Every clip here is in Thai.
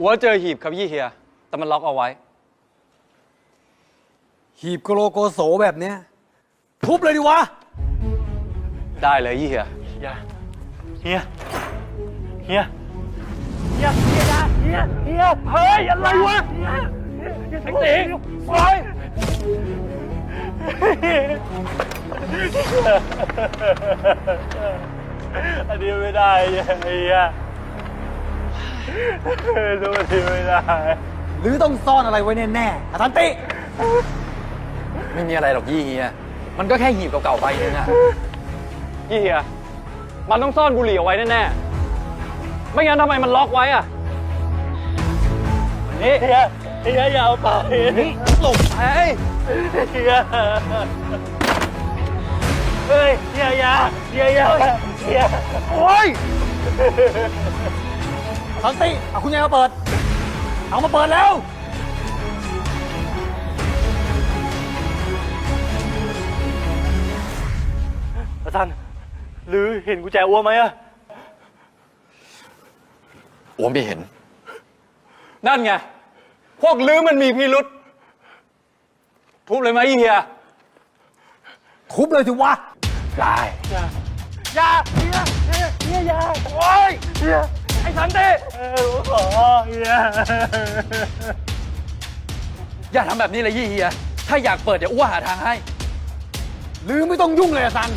อัวเจอหีบครับยี่เฮีย แต่มันล็อกเอาไว้ หีบโกโลโกโสแบบเนี้ยทุบเลยดิวะ ได้เลยยี่เฮียเฮีย เฮีย เฮีย เฮียเฮียเฮีย เฮีย เฮ้ย อะไรวะเฮียเฮียทั้งตีปล่อยอันนี้ไม่ได้เฮีย เฮียดูอันนี้ไม่ได้ หรือต้องซ่อนอะไรไว้แน่ๆอาทันติ ไม่มีอะไรหรอกยี่เฮีย มันก็แค่หีบเก่าๆใบนึงอะยี่เฮียมันต้องซ่อนบุหรี่เอาไว้แน่ๆ ไม่งั้นทำไมมันล็อกไว้อะนี่เฮียเฮียอย่าเอาไปหลบไปเฮียเฮ้ยเฮียอย่าเฮียอย่าเฮียโอ้ย อาทันติเอาคุณยายมาเปิด เอามาเปิดแล้วอาจารย์หรือเห็นกุญแจอ้วไหมอะโอ้ไม่เห็น นั่นไง พวกลือมันมีพิรุษทุบเลยไหมยี่เฮียทุบเลยสิวะได้อย่าเฮียเฮียเฮียอย่าโอ้ยเฮียไอ้ สันติเออขอเฮียอย่าทำแบบนี้เลยยี่เฮีย ถ้าอยากเปิดเดี๋ยวอ้วหาทางให้ หรือไม่ต้องยุ่งเลยอะซัน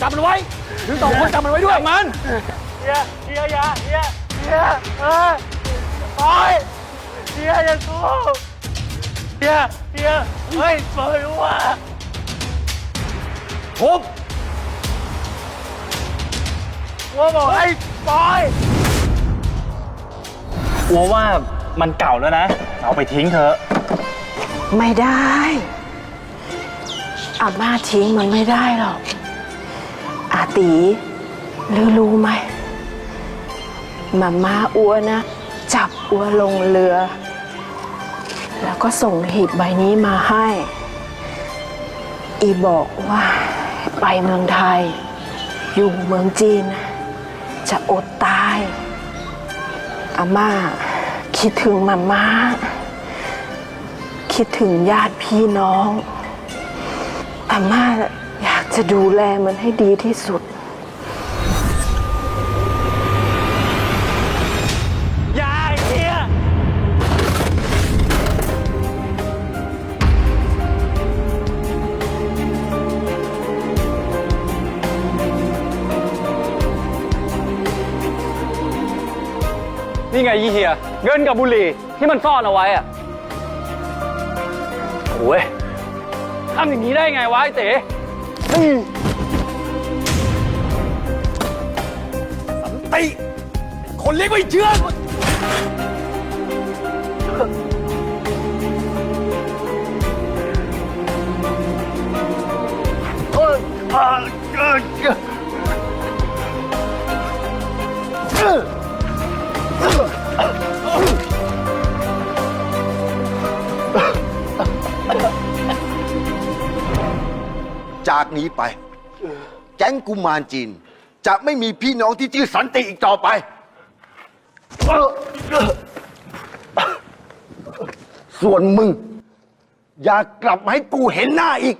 จับมันไว้ หรือสองคนจับมันไว้ด้วย มัน เฮียเฮียอย่าเฮียเฮียเออปล่อยเฮียอย่าสู้เฮียเฮียเฮ้ยปล่อยอ้วทุบอ้วบอ กล่อยอ้วว่ามันเก่าแล้วนะ เอาไปทิ้งเถอะ ไม่ได้อาม่าทิ้งมันไม่ได้หรอกอาตีรู้รู้ไหมมาม่าอัวนะ จับอัวลงเรือ แล้วก็ส่งหีบใบนี้มาให้ อีบอกว่าไปเมืองไทย อยู่เมืองจีน จะอดตาย อาม่า คิดถึงมาม่า คิดถึงญาติพี่น้อง อาม่าอยากจะดูแลมันให้ดีที่สุด นี่ไงยี่เฮีย เงินกับบุหรี่ที่มันซ่อนเอาไว้อะโอ้ยทำอย่างนี้ได้ไงวะไอ้เต๋ติคนเลี้ยงไม่เชื่อ จากนี้ไป แก๊งกุมารจีน จะไม่มีพี่น้องที่ชื่อสันติอีกต่อไป ส่วนมึง อย่ากลับมาให้กูเห็นหน้าอีก